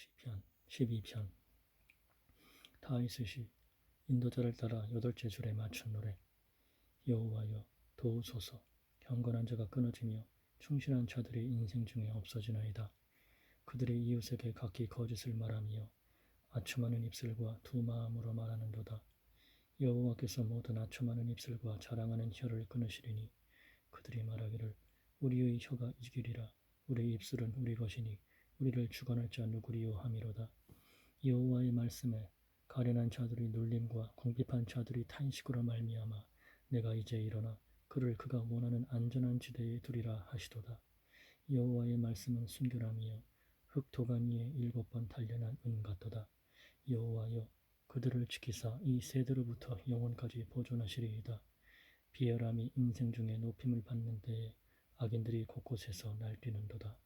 시편 12편 다윗의 인도자를 따라 여덟째 줄에 맞춘 노래 여호와여 도우소서 경건한 자가 끊어지며 충실한 자들이 인생 중에 없어지나이다. 그들의 이웃에게 각기 거짓을 말하며 아첨하는 입술과 두 마음으로 말하는도다. 여호와께서 모든 아첨하는 입술과 자랑하는 혀를 끊으시리니 그들이 말하기를 우리의 혀가 이기리라 우리 입술은 우리 것이니 우리를 주관할 자 누구리요 하미로다. 여호와의 말씀에 가련한 자들이 눌림과 궁핍한 자들이 탄식으로 말미암아 내가 이제 일어나 그를 그가 원하는 안전한 지대에 두리라 하시도다. 여호와의 말씀은 순결함이요 흙 도간 위에 일곱 번 단련한 은 같도다. 여호와여 그들을 지키사 이 세대로부터 영원까지 보존하시리이다. 비열함이 인생 중에 높임을 받는 때에 악인들이 곳곳에서 날뛰는도다.